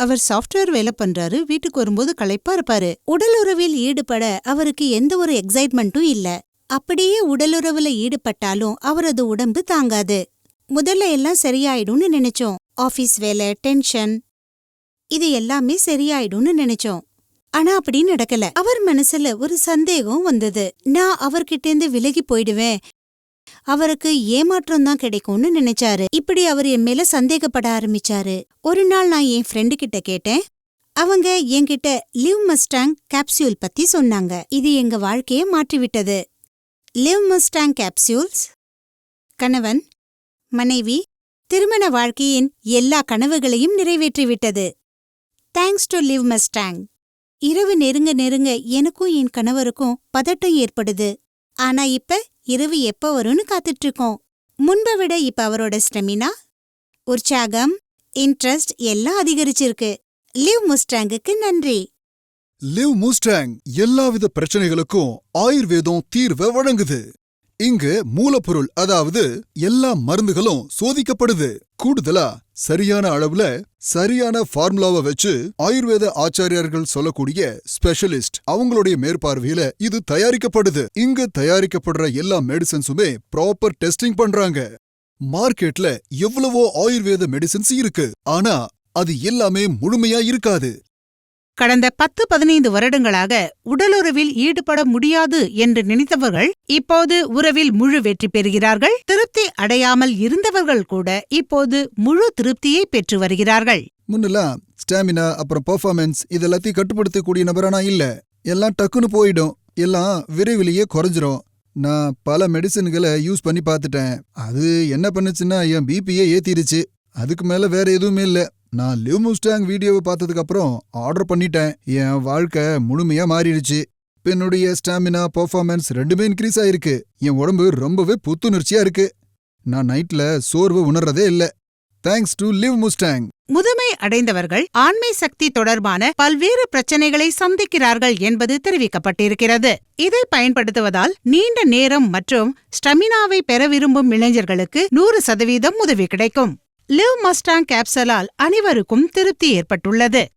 அவர் software வேலை பண்றாரு வீட்டுக்கு வரும்போது களைப்பா இருப்பாரு. உடலுறவில் ஈடுபட அவருக்கு எந்த ஒரு எக்ஸைட்மெண்ட்டும் இல்ல. அப்படியே உடலுறவுல ஈடுபட்டாலும் அவரது உடம்பு தாங்காது. முதல்ல எல்லாம் சரியாயிடும்னு நினைச்சோம். ஆபீஸ் வேலை டென்ஷன் இது எல்லாமே சரியாயிடும்னு நினைச்சோம். ஆனா அப்படி நடக்கல. அவர் மனசுல ஒரு சந்தேகம் வந்தது. நான் அவர்கிட்டேந்து விலகி போயிடுவேன். அவருக்கு ஏமாற்றம் தான் கிடைக்கும்னு நினைச்சாரு. இப்படி அவர் என் மேல சந்தேகப்பட ஆரம்பிச்சாரு. ஒரு நாள் நான் என் ஃப்ரெண்டு கிட்ட கேட்டேன். அவங்க என்கிட்ட லிவ் மஸ்டாங் கேப்சியூல் பத்தி சொன்னாங்க. இது எங்க வாழ்க்கைய மாற்றிவிட்டது. லிவ் மஸ்டாங் கேப்சியூல்ஸ் கணவன் மனைவி திருமண வாழ்க்கையின் எல்லா கனவுகளையும் நிறைவேற்றிவிட்டது. Thanks to Liv Mustang. இரவு நெருங்க நெருங்க எனக்கும் என் கணவருக்கும் பதட்டம் ஏற்படுது. ஆனா இப்ப இரவு எப்ப வரும்னு காத்துட்டு இருக்கோம் முன்பை விட இப்ப அவரோட ஸ்டெமினா உற்சாகம் இன்ட்ரெஸ்ட் எல்லாம் அதிகரிச்சிருக்கு. லிவ் முஸ்டாங்குக்கு நன்றி. லிவ் முஸ்டாங் எல்லாவித பிரச்சனைகளுக்கும் ஆயுர்வேதம் தீர்வை வழங்குது. இங்கு மூலப்பொருள் அதாவது எல்லா மருந்துகளும் சோதிக்கப்படுது. கூடுதலா சரியான அளவுல சரியான ஃபார்முலாவை வச்சு ஆயுர்வேத ஆச்சாரியார்கள் சொல்லக்கூடிய ஸ்பெஷலிஸ்ட் அவங்களுடைய மேற்பார்வையில இது தயாரிக்கப்படுது. இங்க தயாரிக்கப்படுற எல்லா மெடிசன்ஸுமே ப்ராப்பர் டெஸ்டிங் பண்றாங்க. மார்க்கெட்ல எவ்வளவோ ஆயுர்வேத மெடிசன்ஸ் இருக்கு. ஆனா அது எல்லாமே முழுமையா இருக்காது. கடந்த பத்து பதினைந்து வருடங்களாக உடலுறவில் ஈடுபட முடியாது என்று நினைத்தவர்கள் இப்போது உறவில் முழு வெற்றி பெறுகிறார்கள். திருப்தி அடையாமல் இருந்தவர்கள் கூட இப்போது முழு திருப்தியை பெற்று வருகிறார்கள். முன்னெல்லாம் ஸ்டாமினா அப்புறம் பெர்ஃபார்மன்ஸ் இதெல்லாத்தையும் கட்டுப்படுத்தக்கூடிய நபரா நான் இல்ல. எல்லாம் டக்குன்னு போயிடும். எல்லாம் விரைவிலேயே குறைஞ்சிரும். நான் பல மெடிசின்களை யூஸ் பண்ணி பார்த்துட்டேன். அது என்ன பண்ணுச்சுன்னா என் பிபியே ஏத்திருச்சு அதுக்கு மேல வேற எதுவுமே இல்ல. நான் லிவ் முஸ்டாங் வீடியோவை பார்த்ததுக்கப்புறம் ஆர்டர் பண்ணிட்டேன். என் வாழ்க்கை முழுமையா மாறிடுச்சு. என்னுடைய ஸ்டாமினா பர்ஃபார்மன்ஸ் ரெண்டுமே இன்க்ரீஸ் ஆயிருக்கு. என் உடம்பு ரொம்பவே புத்துணர்ச்சியா இருக்கு. நான் நைட்ல சோர்வு உணர்றதே இல்ல. தேங்க்ஸ் டு லிவ் முஸ்டாங் முதுமை அடைந்தவர்கள் ஆண்மை சக்தி தொடர்பான பல்வேறு பிரச்சனைகளை சந்திக்கிறார்கள் என்பது தெரிவிக்கப்பட்டிருக்கிறது. இதை பயன்படுத்துவதால் நீண்ட நேரம் மற்றும் ஸ்டமினாவை பெற விரும்பும் இளைஞர்களுக்கு நூறு சதவீதம் உதவி கிடைக்கும். லிவ் மஸ்டாங் கேப்சலால் அனைவருக்கும் திருப்தி ஏற்பட்டுள்ளது.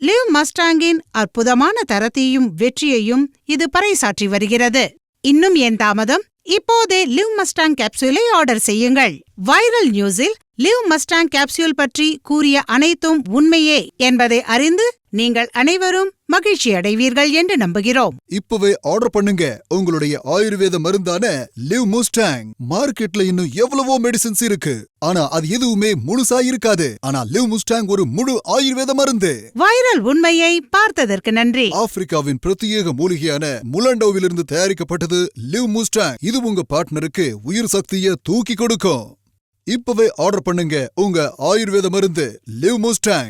லிவ் மஸ்டாங்கின் அற்புதமான தரத்தையும் வெற்றியையும் இது பறைசாற்றி வருகிறது. இன்னும் ஏன் தாமதம்? இப்போதே லிவ் மஸ்டாங் கேப்சூலை ஆர்டர் செய்யுங்கள். வைரல் நியூஸில் லிவ் மஸ்டாங் கேப்சூல் பற்றி கூறிய அனைத்தும் உண்மையே என்பதை அறிந்து நீங்கள் அனைவரும் மகிழ்ச்சி அடைவீர்கள் என்று நம்புகிறோம். இப்பவே ஆர்டர் பண்ணுங்க. உங்களுடைய ஆயுர்வேத மருந்தான லிவ் முஸ்டாங் மார்க்கெட்ல இன்னும் எவ்வளவோ மெடிசின்ஸ் இருக்கு. ஆனா அது எதுவுமே முழுசா இருக்காது. ஆனா லிவ் முஸ்டாங் ஒரு முழு ஆயுர்வேத மருந்து. வைரல் உண்மையை பார்த்ததற்கு நன்றி. ஆப்பிரிக்காவின் பிரத்யேக மூலிகையான முலாண்டோவிலிருந்து தயாரிக்கப்பட்டது லிவ் முஸ்டாங் இது உங்க பார்ட்னருக்கு உயிர் சக்திய தூக்கி கொடுக்கும். இப்பவே ஆர்டர் பண்ணுங்க. உங்க ஆயுர்வேத மருந்து லிவ் முஸ்டாங்